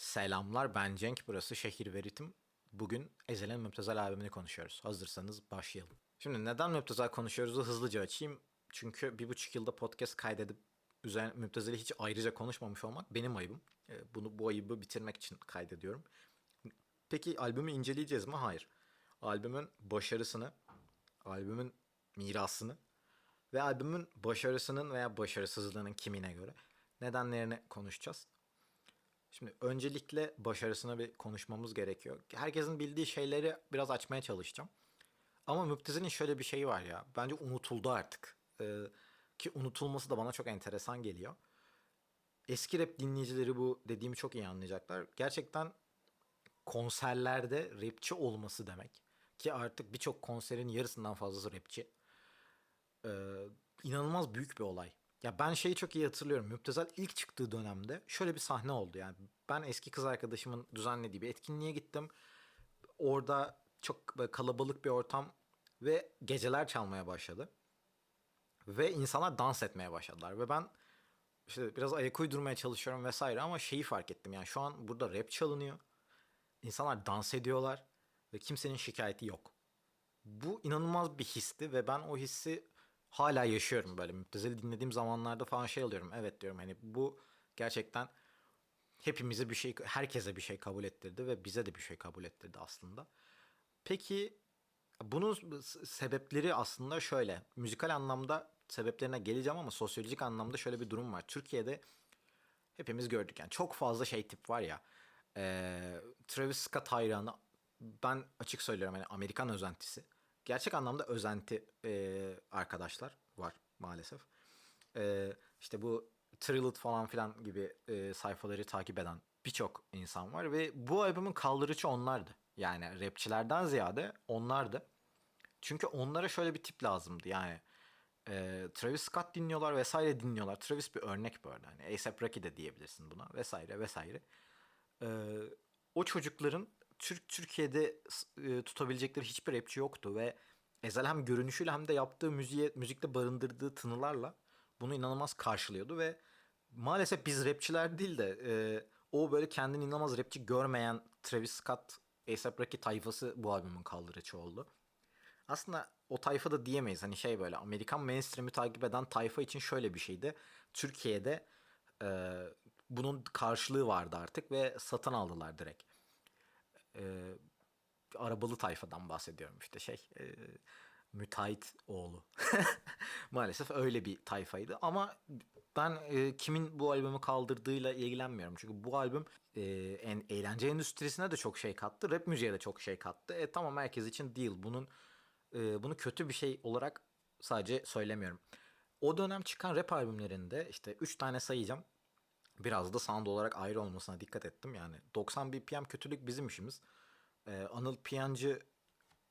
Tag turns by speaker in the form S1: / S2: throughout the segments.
S1: Selamlar ben Cenk burası Şehir ve Ritim. Bugün Ezel'in Müptezel albümünü konuşuyoruz. Hazırsanız başlayalım. Şimdi neden Müptezel konuşuyoruz'u hızlıca açayım. Çünkü bir buçuk yılda podcast kaydedip üzerine Müptezel'i hiç ayrıca konuşmamış olmak benim ayıbım. Ee, Bunu bu ayıbı bitirmek için kaydediyorum. Peki albümü inceleyeceğiz mi? Hayır. Albümün başarısını, albümün mirasını ve albümün başarısının veya başarısızlığının kimine göre nedenlerini konuşacağız. Şimdi öncelikle başarısına bir konuşmamız gerekiyor. Herkesin bildiği şeyleri biraz açmaya çalışacağım. Ama Müptezel'in şöyle bir şeyi var ya. Bence unutuldu artık. Ee, ki unutulması da bana çok enteresan geliyor. Eski rap dinleyicileri bu dediğimi çok iyi anlayacaklar. Gerçekten konserlerde rapçi olması demek. Ki artık birçok konserin yarısından fazlası rapçi. Ee, inanılmaz büyük bir olay. Ya ben şeyi çok iyi hatırlıyorum. Müptezel ilk çıktığı dönemde şöyle bir sahne oldu. Yani ben eski kız arkadaşımın düzenlediği bir etkinliğe gittim. Orada çok kalabalık bir ortam ve geceler çalmaya başladı. Ve insanlar dans etmeye başladılar. Ve ben işte biraz ayak uydurmaya çalışıyorum vesaire ama şeyi fark ettim. Yani şu an burada rap çalınıyor. İnsanlar dans ediyorlar ve kimsenin şikayeti yok. Bu inanılmaz bir histi ve ben o hissi hala yaşıyorum böyle. Müptezel'i dinlediğim zamanlarda falan şey alıyorum. Evet diyorum hani bu gerçekten hepimize bir şey, herkese bir şey kabul ettirdi ve bize de bir şey kabul ettirdi aslında. Peki bunun sebepleri aslında şöyle. Müzikal anlamda sebeplerine geleceğim ama sosyolojik anlamda şöyle bir durum var. Türkiye'de hepimiz gördük yani çok fazla şey tip var ya. Travis Scott hayranı ben açık söylüyorum hani Amerikan özentisi. Gerçek anlamda özenti eee, arkadaşlar var maalesef. Eee işte bu Trilled falan filan gibi eee, sayfaları takip eden birçok insan var ve bu albümün kaldırıcı onlardı. Yani rapçilerden ziyade onlardı. Çünkü onlara şöyle bir tip lazımdı yani. e, Travis Scott dinliyorlar vesaire dinliyorlar. Travis bir örnek bu arada. Hani A$AP Rocky de diyebilirsin buna vesaire vesaire. E, o çocukların Türk Türkiye'de e, tutabilecekleri hiçbir rapçi yoktu ve Ezel hem görünüşüyle hem de yaptığı müziğe, müzikte barındırdığı tınılarla bunu inanılmaz karşılıyordu ve maalesef biz rapçiler değil de e, o böyle kendini inanılmaz rapçi görmeyen Travis Scott, A$AP Rocky tayfası bu albümün kaldırıcı oldu. Aslında o tayfa da diyemeyiz. Hani şey böyle Amerikan mainstream'i takip eden tayfa için şöyle bir şeydi. Türkiye'de e, bunun karşılığı vardı artık ve satın aldılar direkt. E, arabalı tayfadan bahsediyorum işte şey. E, müteahhit oğlu. Maalesef öyle bir tayfaydı ama ben e, kimin bu albümü kaldırdığıyla ilgilenmiyorum. Çünkü bu albüm e, en, eğlence endüstrisine de çok şey kattı. Rap müziğe de çok şey kattı. E, tamam herkes için değil. Bunun e, bunu kötü bir şey olarak sadece söylemiyorum. O dönem çıkan rap albümlerinde işte 3 tane sayacağım. Biraz da sound olarak ayrı olmasına dikkat ettim. Yani 90 BPM kötülük bizim işimiz. E, Anıl Piyancı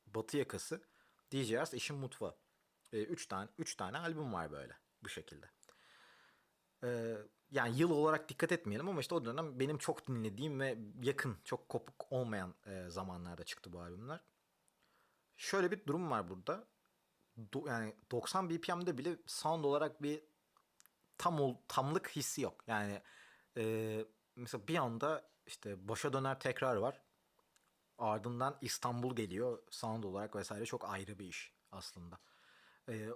S1: Batı Yakası. DJ Ars işin mutfağı. 3 tane 3 tane albüm var böyle bu şekilde. Ee, yani yıl olarak dikkat etmeyelim ama işte o dönem benim çok dinlediğim ve yakın, çok kopuk olmayan e, zamanlarda çıktı bu albümler. Şöyle bir durum var burada. Do- yani 90 BPM'de bile sound olarak bir tam ol, tamlık hissi yok. Yani e, mesela bir anda işte başa döner tekrar var. Ardından İstanbul geliyor. Sound olarak vesaire çok ayrı bir iş aslında. E,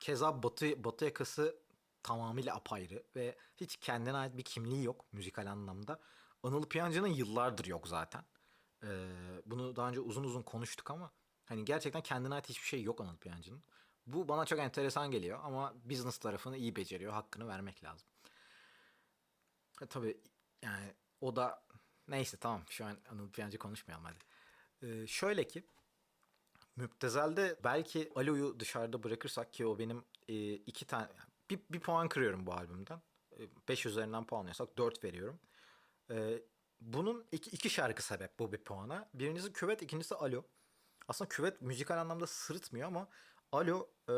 S1: keza Batı, Batı yakası tamamıyla apayrı ve hiç kendine ait bir kimliği yok müzikal anlamda. Anıl Piyancı'nın yıllardır yok zaten. Ee, bunu daha önce uzun uzun konuştuk ama hani gerçekten kendine ait hiçbir şey yok Anıl Piyancı'nın. Bu bana çok enteresan geliyor ama business tarafını iyi beceriyor. Hakkını vermek lazım. E, tabii yani o da neyse tamam şu an Anıl Piyancı konuşmayalım hadi. Ee, şöyle ki Müptezel'de belki Alo'yu dışarıda bırakırsak ki o benim e, iki tane bir, bir puan kırıyorum bu albümden. 5 üzerinden puanlıyorsak 4 veriyorum. E, bunun iki, iki şarkı sebep bu bir puana. Birincisi Küvet, ikincisi Alo. Aslında Küvet müzikal anlamda sırıtmıyor ama Alo e,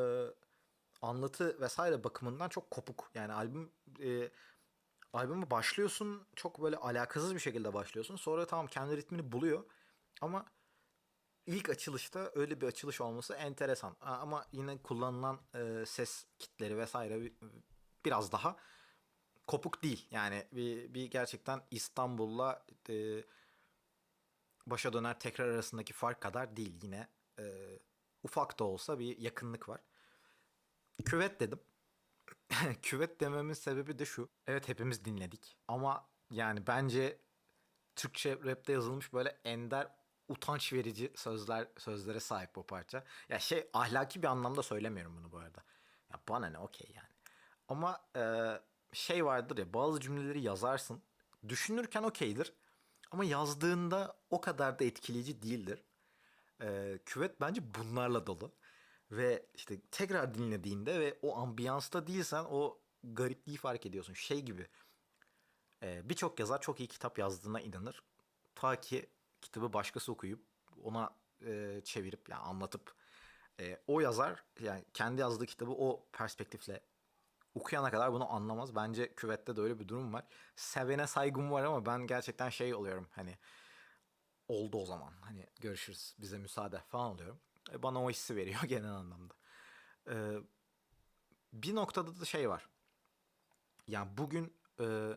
S1: anlatı vesaire bakımından çok kopuk. Yani albüm e, albüme başlıyorsun çok böyle alakasız bir şekilde başlıyorsun. Sonra tamam kendi ritmini buluyor ama ilk açılışta öyle bir açılış olması enteresan. Ama yine kullanılan e, ses kitleri vesaire bir- biraz daha kopuk değil. Yani bir, bir gerçekten İstanbul'la e, başa döner tekrar arasındaki fark kadar değil. Yine e, ufak da olsa bir yakınlık var. Küvet dedim. Küvet dememin sebebi de şu. Evet hepimiz dinledik. Ama yani bence Türkçe rapte yazılmış böyle ender utanç verici sözler sözlere sahip bu parça. Ya şey ahlaki bir anlamda söylemiyorum bunu bu arada. Ya bana ne okey yani. Ama e, şey vardır ya bazı cümleleri yazarsın. Düşünürken okeydir. Ama yazdığında o kadar da etkileyici değildir. E, küvet bence bunlarla dolu. Ve işte tekrar dinlediğinde ve o ambiyansta değilsen o garipliği fark ediyorsun. Şey gibi e, birçok yazar çok iyi kitap yazdığına inanır. Ta ki kitabı başkası okuyup ona e, çevirip yani anlatıp e, o yazar yani kendi yazdığı kitabı o perspektifle okuyana kadar bunu anlamaz. Bence küvette de öyle bir durum var. Sevene saygım var ama ben gerçekten şey oluyorum hani oldu o zaman. Hani görüşürüz bize müsaade falan oluyorum. E, bana o hissi veriyor genel anlamda. E, bir noktada da şey var. Yani bugün e,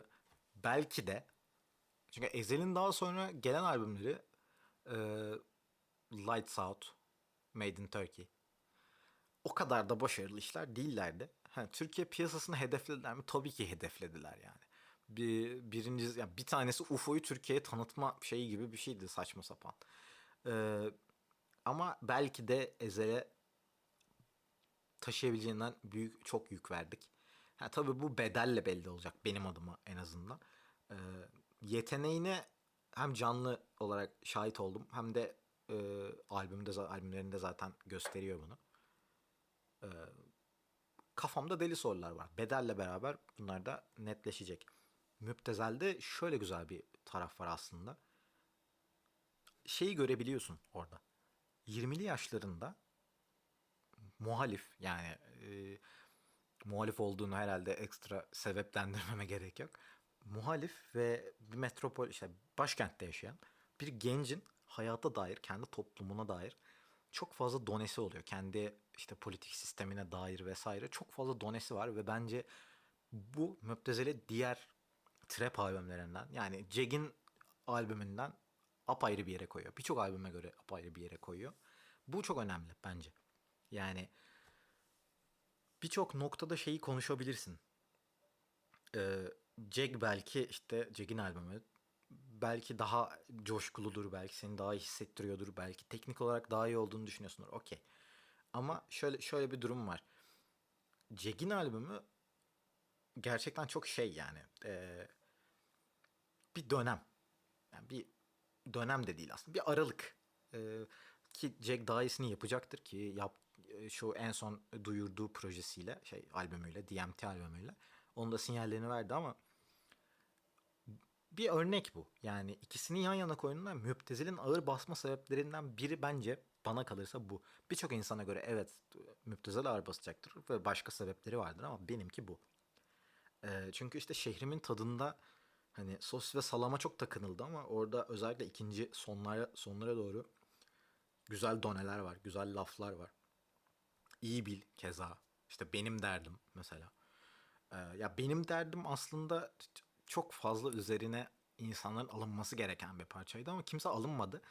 S1: belki de çünkü Ezel'in daha sonra gelen albümleri e, Lights Out, Made in Turkey o kadar da başarılı işler değillerdi. Ha, Türkiye piyasasını hedeflediler mi? Tabii ki hedeflediler yani. Bir, birinci, yani bir tanesi UFO'yu Türkiye'ye tanıtma şeyi gibi bir şeydi saçma sapan. Ee, ama belki de Ezel'e taşıyabileceğinden büyük çok yük verdik. Ha, tabii bu bedelle belli olacak benim adıma en azından. Ee, yeteneğine hem canlı olarak şahit oldum hem de e, albümde albümlerinde zaten gösteriyor bunu. Ee, kafamda deli sorular var. Bedelle beraber bunlar da netleşecek. Müptezel'de şöyle güzel bir taraf var aslında. Şeyi görebiliyorsun orada. 20'li yaşlarında muhalif yani e, muhalif olduğunu herhalde ekstra sebeplendirmeme gerek yok. Muhalif ve bir metropol işte başkentte yaşayan bir gencin hayata dair, kendi toplumuna dair çok fazla donesi oluyor. Kendi işte politik sistemine dair vesaire çok fazla donesi var ve bence bu Müptezeli diğer trap albümlerinden yani Jag'in albümünden apayrı bir yere koyuyor. Birçok albüme göre apayrı bir yere koyuyor. Bu çok önemli bence. Yani birçok noktada şeyi konuşabilirsin. Ee, Jag belki işte Jag'in albümü belki daha coşkuludur, belki seni daha hissettiriyordur, belki teknik olarak daha iyi olduğunu düşünüyorsundur. Okey. Ama şöyle şöyle bir durum var. Jag'in albümü gerçekten çok şey yani. E, bir dönem. Yani bir dönem de değil aslında. Bir aralık. E, ki Jack daha iyisini yapacaktır ki yap, şu en son duyurduğu projesiyle şey albümüyle DMT albümüyle onun da sinyallerini verdi ama bir örnek bu. Yani ikisini yan yana koyduğunda müptezelin ağır basma sebeplerinden biri bence bana kalırsa bu. Birçok insana göre evet müptezel ağır basacaktır ve başka sebepleri vardır ama benimki bu. E, çünkü işte şehrimin tadında hani sos ve salama çok takınıldı ama orada özellikle ikinci sonlara sonlara doğru güzel doneler var, güzel laflar var. İyi bil keza. İşte benim derdim mesela. Ee, ya benim derdim aslında çok fazla üzerine insanların alınması gereken bir parçaydı ama kimse alınmadı.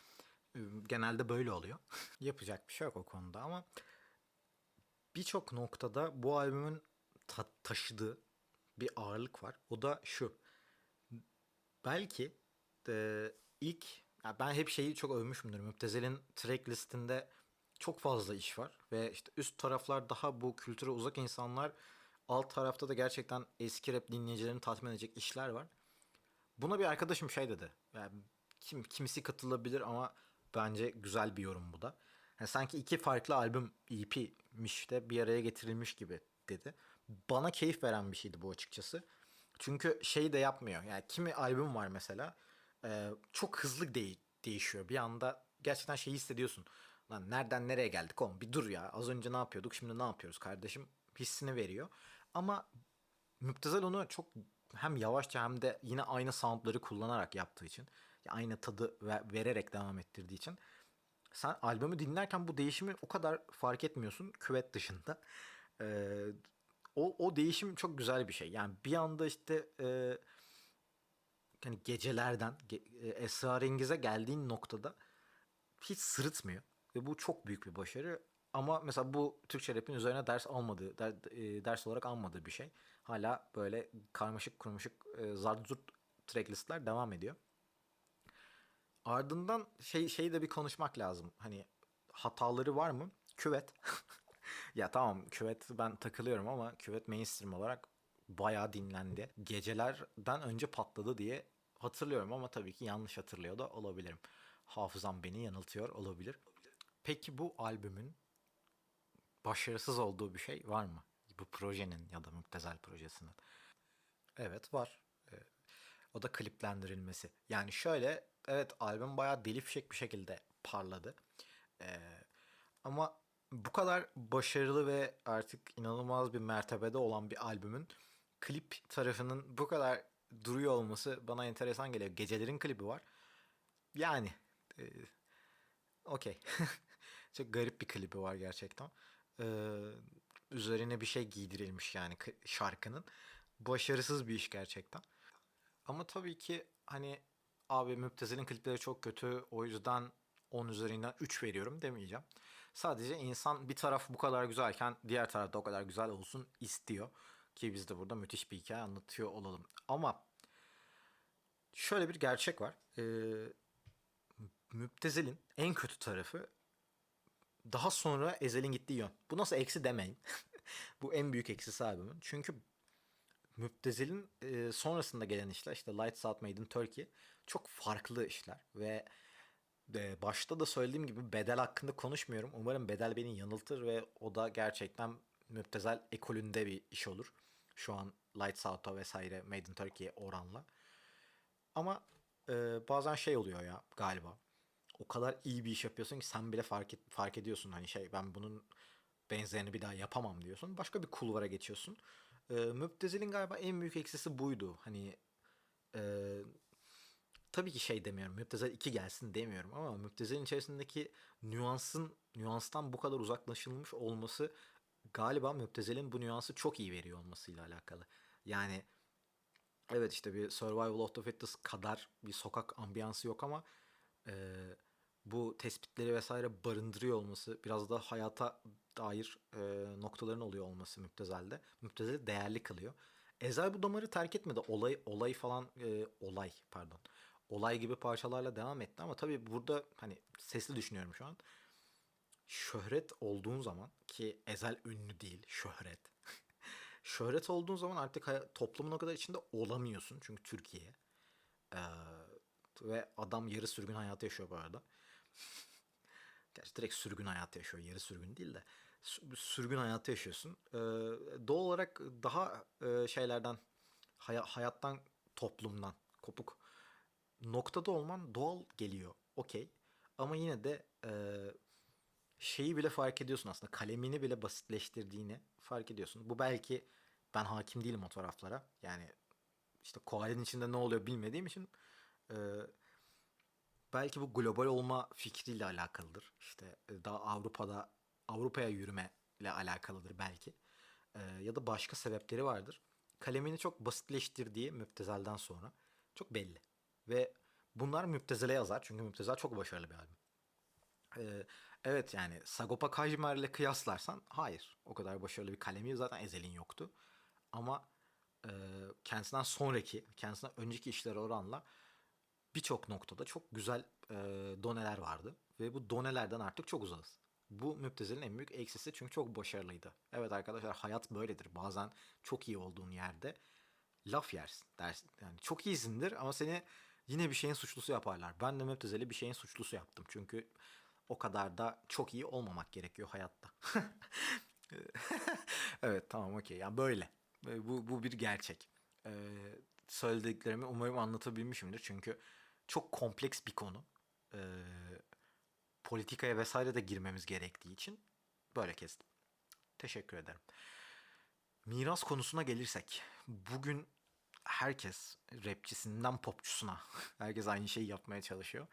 S1: Ee, genelde böyle oluyor. Yapacak bir şey yok o konuda ama birçok noktada bu albümün ta- taşıdığı bir ağırlık var. O da şu. Belki de ilk ya ben hep şeyi çok övmüşümdür. Müptezel'in track listinde çok fazla iş var ve işte üst taraflar daha bu kültüre uzak insanlar alt tarafta da gerçekten eski rap dinleyicilerini tatmin edecek işler var. Buna bir arkadaşım şey dedi. Yani kim kimisi katılabilir ama bence güzel bir yorum bu da. Yani sanki iki farklı albüm EP'miş de bir araya getirilmiş gibi dedi. Bana keyif veren bir şeydi bu açıkçası. Çünkü şey de yapmıyor. Yani kimi albüm var mesela e, çok hızlı de- değişiyor. Bir anda gerçekten şeyi hissediyorsun. Lan nereden nereye geldik oğlum bir dur ya. Az önce ne yapıyorduk şimdi ne yapıyoruz kardeşim hissini veriyor. Ama Müptezel onu çok hem yavaşça hem de yine aynı soundları kullanarak yaptığı için aynı tadı vererek devam ettirdiği için sen albümü dinlerken bu değişimi o kadar fark etmiyorsun küvet dışında. Ee, o, o değişim çok güzel bir şey. Yani bir anda işte e, hani gecelerden ge- e, esrarengize geldiğin noktada hiç sırıtmıyor. Ve bu çok büyük bir başarı. Ama mesela bu Türkçe rap'in üzerine ders almadığı, der, e, ders olarak almadığı bir şey. Hala böyle karmaşık kurmuşuk e, zart zurt tracklistler devam ediyor. Ardından şey şeyi de bir konuşmak lazım. Hani hataları var mı? Küvet. ya tamam küvet ben takılıyorum ama küvet mainstream olarak bayağı dinlendi. Gecelerden önce patladı diye hatırlıyorum ama tabii ki yanlış hatırlıyor da olabilirim. Hafızam beni yanıltıyor olabilir. Peki bu albümün başarısız olduğu bir şey var mı? Bu projenin ya da Müptezel projesinin. Evet var. Ee, o da kliplendirilmesi. Yani şöyle evet albüm bayağı deli bir şekilde parladı. Ee, ama bu kadar başarılı ve artık inanılmaz bir mertebede olan bir albümün klip tarafının bu kadar duruyor olması bana enteresan geliyor. Gecelerin klibi var. Yani e, okey. Çok garip bir klibi var gerçekten. Ee, üzerine bir şey giydirilmiş yani şarkının. Başarısız bir iş gerçekten. Ama tabii ki hani abi Müptezel'in klipleri çok kötü o yüzden 10 üzerinden 3 veriyorum demeyeceğim. Sadece insan bir taraf bu kadar güzelken diğer taraf da o kadar güzel olsun istiyor. Ki biz de burada müthiş bir hikaye anlatıyor olalım. Ama şöyle bir gerçek var. Ee, Müptezel'in en kötü tarafı daha sonra Ezel'in gittiği yön. Bu nasıl eksi demeyin. Bu en büyük eksisi albümün. Çünkü Müptezel'in e, sonrasında gelen işler işte Lights Out Made in Turkey çok farklı işler ve e, başta da söylediğim gibi bedel hakkında konuşmuyorum. Umarım bedel beni yanıltır ve o da gerçekten Müptezel ekolünde bir iş olur. Şu an Lights Out'a vesaire Made in Turkey'ye oranla. Ama e, bazen şey oluyor ya galiba. O kadar iyi bir iş yapıyorsun ki sen bile fark, et, fark ediyorsun hani şey ben bunun benzerini bir daha yapamam diyorsun. Başka bir kulvara geçiyorsun. E, Müptezel'in galiba en büyük eksisi buydu. Hani e, tabii ki şey demiyorum. Müptezel 2 gelsin demiyorum ama Müptezel'in içerisindeki nüansın nüanstan bu kadar uzaklaşılmış olması galiba Müptezel'in bu nüansı çok iyi veriyor olmasıyla alakalı. Yani evet işte bir Survival of the Fittest kadar bir sokak ambiyansı yok ama e, bu tespitleri vesaire barındırıyor olması biraz da hayata dair e, noktaların oluyor olması Müptezel'de. Müptezel'i değerli kılıyor. Ezel bu damarı terk etmedi. Olay olay falan e, olay pardon. Olay gibi parçalarla devam etti ama tabii burada hani sesli düşünüyorum şu an. Şöhret olduğun zaman ki Ezel ünlü değil, şöhret. şöhret olduğun zaman artık hay- toplumun o kadar içinde olamıyorsun çünkü Türkiye. Ee, ve adam yarı sürgün hayatı yaşıyor bu arada. Gerçi direkt sürgün hayatı yaşıyor. Yarı sürgün değil de. Sü- Sürgün hayatı yaşıyorsun. Ee, doğal olarak daha e, şeylerden, haya- hayattan, toplumdan kopuk noktada olman doğal geliyor. Okey. Ama yine de e, şeyi bile fark ediyorsun aslında. Kalemini bile basitleştirdiğini fark ediyorsun. Bu belki ben hakim değilim o taraflara. Yani işte koalenin içinde ne oluyor bilmediğim için e, belki bu global olma fikriyle alakalıdır. İşte e, daha Avrupa'da Avrupa'ya yürüme ile alakalıdır belki. E, ya da başka sebepleri vardır. Kalemini çok basitleştirdiği Müptezel'den sonra çok belli. Ve bunlar Müptezel'e yazar. Çünkü Müptezel çok başarılı bir albüm. E, evet yani Sagopa Kajmer ile kıyaslarsan hayır. O kadar başarılı bir kalemi zaten Ezel'in yoktu. Ama e, kendisinden sonraki, kendisinden önceki işlere oranla birçok noktada çok güzel e, doneler vardı. Ve bu donelerden artık çok uzağız. Bu Müptezel'in en büyük eksisi çünkü çok başarılıydı. Evet arkadaşlar hayat böyledir. Bazen çok iyi olduğun yerde laf yersin dersin. Yani çok iyisindir ama seni yine bir şeyin suçlusu yaparlar. Ben de Müptezel'i bir şeyin suçlusu yaptım. Çünkü o kadar da çok iyi olmamak gerekiyor hayatta. evet tamam okey. Yani böyle. E, Bu, bu bir gerçek. Ee, söylediklerimi umarım anlatabilmişimdir. Çünkü çok kompleks bir konu. Ee, politikaya vesaire de girmemiz gerektiği için böyle kestim. Teşekkür ederim. Miras konusuna gelirsek. Bugün herkes rapçisinden popçusuna herkes aynı şeyi yapmaya çalışıyor.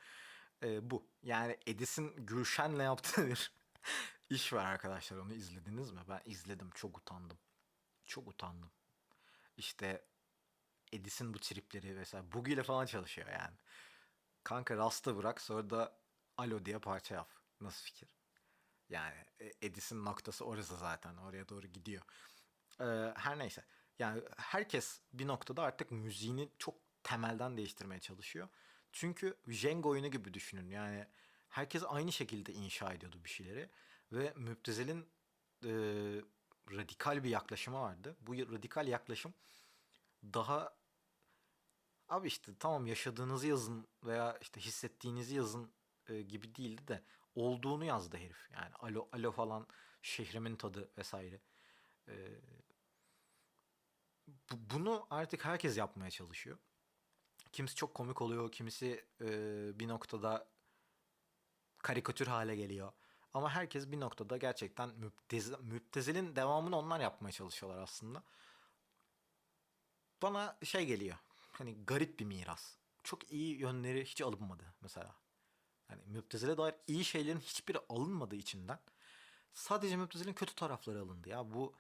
S1: Ee, bu. Yani Edis'in Gülşen'le yaptığı bir iş var arkadaşlar. Onu izlediniz mi? Ben izledim. Çok utandım. çok utandım. İşte Edis'in bu tripleri vesaire. Boogie ile falan çalışıyor yani. Kanka Rast'ı bırak sonra da Alo diye parça yap. Nasıl fikir? Yani e, Edis'in noktası orası zaten. Oraya doğru gidiyor. Ee, her neyse. Yani herkes bir noktada artık müziğini çok temelden değiştirmeye çalışıyor. Çünkü Jenga oyunu gibi düşünün. Yani herkes aynı şekilde inşa ediyordu bir şeyleri. Ve Müptezel'in e, radikal bir yaklaşımı vardı. Bu radikal yaklaşım daha abi işte tamam yaşadığınızı yazın veya işte hissettiğinizi yazın e, gibi değildi de olduğunu yazdı herif. Yani alo alo falan şehrimin tadı vesaire. E, bunu artık herkes yapmaya çalışıyor. Kimisi çok komik oluyor, kimisi e, bir noktada karikatür hale geliyor. Ama herkes bir noktada gerçekten müptez, müptezelin devamını onlar yapmaya çalışıyorlar aslında. Bana şey geliyor. Hani garip bir miras. Çok iyi yönleri hiç alınmadı mesela. Hani müptezele dair iyi şeylerin hiçbiri alınmadığı içinden. Sadece müptezelin kötü tarafları alındı ya. Bu, bu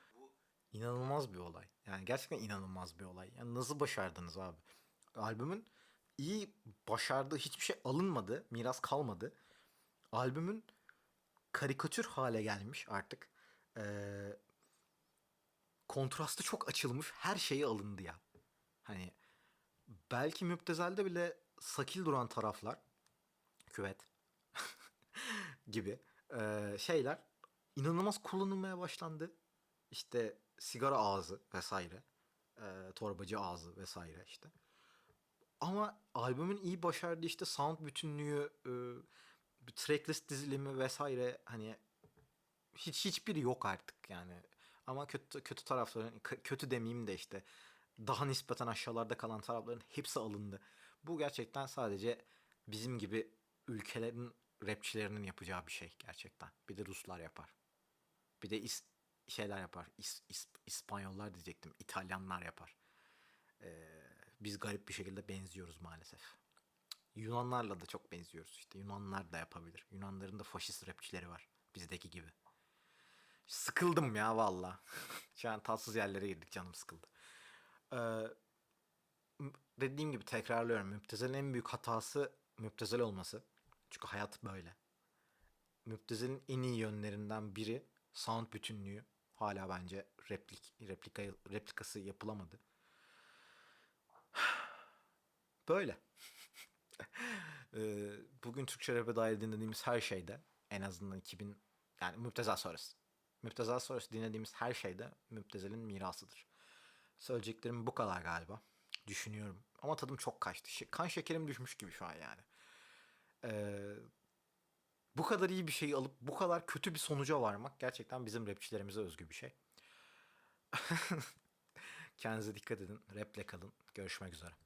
S1: inanılmaz bir olay. Yani gerçekten inanılmaz bir olay. Yani nasıl başardınız abi? Albümün iyi başardığı hiçbir şey alınmadı. Miras kalmadı. Albümün karikatür hale gelmiş artık. Ee, kontrastı çok açılmış. Her şeyi alındı ya. Hani belki Müptezel'de bile sakil duran taraflar küvet gibi eee, şeyler inanılmaz kullanılmaya başlandı. İşte sigara ağzı vesaire, eee, torbacı ağzı vesaire işte. Ama albümün iyi başardığı işte sound bütünlüğü, bir tracklist dizilimi vesaire hani hiç hiçbiri yok artık yani. Ama kötü kötü tarafların kötü demeyeyim de işte daha nispeten aşağılarda kalan tarafların hepsi alındı. Bu gerçekten sadece bizim gibi ülkelerin rapçilerinin yapacağı bir şey gerçekten. Bir de Ruslar yapar. Bir de is- şeyler yapar. İs- İs- İspanyollar diyecektim. İtalyanlar yapar. Ee, biz garip bir şekilde benziyoruz maalesef. Yunanlarla da çok benziyoruz işte. Yunanlar da yapabilir. Yunanların da faşist rapçileri var. Bizdeki gibi. Sıkıldım ya valla. Şu an tatsız yerlere girdik canım sıkıldı. Ee, dediğim gibi tekrarlıyorum. Müptezel'in en büyük hatası müptezel olması. Çünkü hayat böyle. Müptezel'in en iyi yönlerinden biri sound bütünlüğü. Hala bence replik, replika, replikası yapılamadı. Böyle. Ee, bugün Türkçe rap'e dair dinlediğimiz her şeyde en azından 2000 yani Müptezel sonrası. Müptezel sonrası dinlediğimiz her şeyde Müptezel'in mirasıdır. Söyleyeceklerim bu kadar galiba. Düşünüyorum. Ama tadım çok kaçtı. Kan şekerim düşmüş gibi şu an yani. Ee, bu kadar iyi bir şeyi alıp bu kadar kötü bir sonuca varmak gerçekten bizim rapçilerimize özgü bir şey. Kendinize dikkat edin. Raple kalın. Görüşmek üzere.